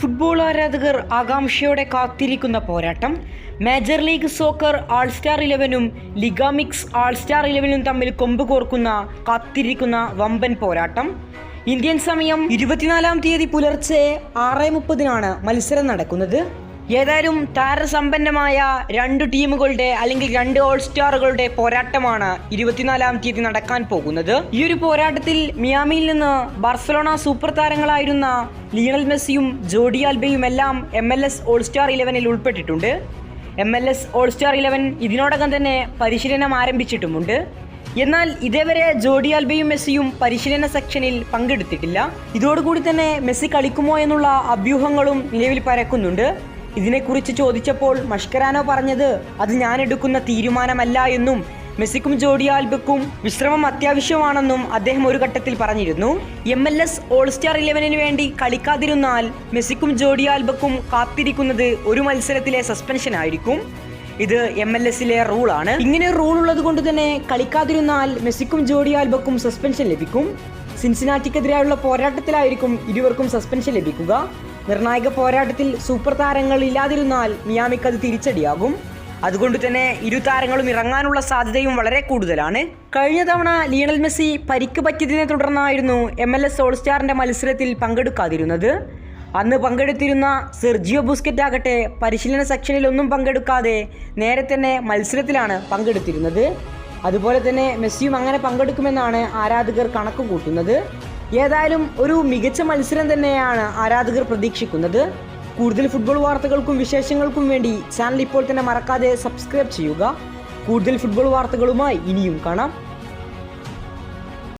Football ആരാധകർ ആകാംക്ഷയോടെ കാത്തിരിക്കുന്ന പോരാട്ടം. Major league soccer all star ഇലവനും Liga MX all star ഇലവനും തമ്മിൽ കൊമ്പ് കോർക്കുന്ന കാത്തിരിക്കുന്ന വമ്പൻ പോരാട്ടം. ഇന്ത്യൻ സമയം ഇരുപത്തിനാലാം തീയതി പുലർച്ചെ ആറ് മുപ്പതിനാണ് മത്സരം നടക്കുന്നത്. ഏതായാലും താരസമ്പന്നമായ രണ്ട് ടീമുകളുടെ അല്ലെങ്കിൽ രണ്ട് ഓൾ സ്റ്റാറുകളുടെ പോരാട്ടമാണ് ഇരുപത്തിനാലാം തീയതി നടക്കാൻ പോകുന്നത്. ഈ ഒരു പോരാട്ടത്തിൽ മിയാമിയിൽ നിന്ന് ബാർസലോണ സൂപ്പർ താരങ്ങളായിരുന്ന ലിയണൽ മെസ്സിയും ജോഡി ആൽബയും എല്ലാം M L S all star ഇലവനിൽ ഉൾപ്പെട്ടിട്ടുണ്ട്. M L S all star eleven ഇതിനോടകം തന്നെ പരിശീലനം ആരംഭിച്ചിട്ടുമുണ്ട്. എന്നാൽ ഇതേവരെ ജോഡി ആൽബയും മെസ്സിയും പരിശീലന സെക്ഷനിൽ പങ്കെടുത്തിട്ടില്ല. ഇതോടുകൂടി തന്നെ മെസ്സി കളിക്കുമോ എന്നുള്ള അഭ്യൂഹങ്ങളും നിലവിൽ പരക്കുന്നുണ്ട്. ഇതിനെക്കുറിച്ച് ചോദിച്ചപ്പോൾ മഷ്കരാനോ പറഞ്ഞത് അത് ഞാൻ എടുക്കുന്ന തീരുമാനമല്ല എന്നും മെസ്സിക്കും ജോഡി ആൽബക്കും വിശ്രമം അത്യാവശ്യമാണെന്നും അദ്ദേഹം ഒരു ഘട്ടത്തിൽ പറഞ്ഞിരുന്നു. M L S all star ഇലവനിന് വേണ്ടി കളിക്കാതിരുന്നാൽ മെസ്സിക്കും ജോഡി ആൽബക്കും കാത്തിരിക്കുന്നത് ഒരു മത്സരത്തിലെ സസ്പെൻഷൻ ആയിരിക്കും. ഇത് എം എൽ എസിലെ ആണ്. ഇങ്ങനെ റൂൾ ഉള്ളത് കൊണ്ട് തന്നെ കളിക്കാതിരുന്നാൽ മെസ്സിക്കും ജോഡി ആൽബക്കും സസ്പെൻഷൻ ലഭിക്കും. സിൻസിനാറ്റിക്കെതിരായുള്ള പോരാട്ടത്തിലായിരിക്കും ഇരുവർക്കും സസ്പെൻഷൻ ലഭിക്കുക. നിർണായക പോരാട്ടത്തിൽ സൂപ്പർ താരങ്ങൾ ഇല്ലാതിരുന്നാൽ മിയാമിക്ക് അത് തിരിച്ചടിയാകും. അതുകൊണ്ട് തന്നെ ഇരു താരങ്ങളും ഇറങ്ങാനുള്ള സാധ്യതയും വളരെ കൂടുതലാണ്. കഴിഞ്ഞ തവണ ലിയണൽ മെസ്സി പരിക്ക് പറ്റിയതിനെ തുടർന്നായിരുന്നു എം എൽ എസ് ഓൾ സ്റ്റാറിന്റെ മത്സരത്തിൽ പങ്കെടുക്കാതിരുന്നത്. അന്ന് പങ്കെടുത്തിരുന്ന സെർജിയോ ബുസ്കറ്റ് ആകട്ടെ പരിശീലന സെക്ഷനിൽ ഒന്നും പങ്കെടുക്കാതെ നേരെ തന്നെ മത്സരത്തിലാണ് പങ്കെടുത്തിരുന്നത്. അതുപോലെ തന്നെ മെസ്സിയും അങ്ങനെ പങ്കെടുക്കുമെന്നാണ് ആരാധകർ കണക്ക് കൂട്ടുന്നത് ഏതായാലും ഒരു മികച്ച മത്സരം തന്നെയാണ് ആരാധകർ പ്രതീക്ഷിക്കുന്നത്. കൂടുതൽ ഫുട്ബോൾ വാർത്തകൾക്കും വിശേഷങ്ങൾക്കും വേണ്ടി ചാനൽ ഇപ്പോൾ തന്നെ മറക്കാതെ സബ്സ്ക്രൈബ് ചെയ്യുക. കൂടുതൽ ഫുട്ബോൾ വാർത്തകളുമായി ഇനിയും കാണാം.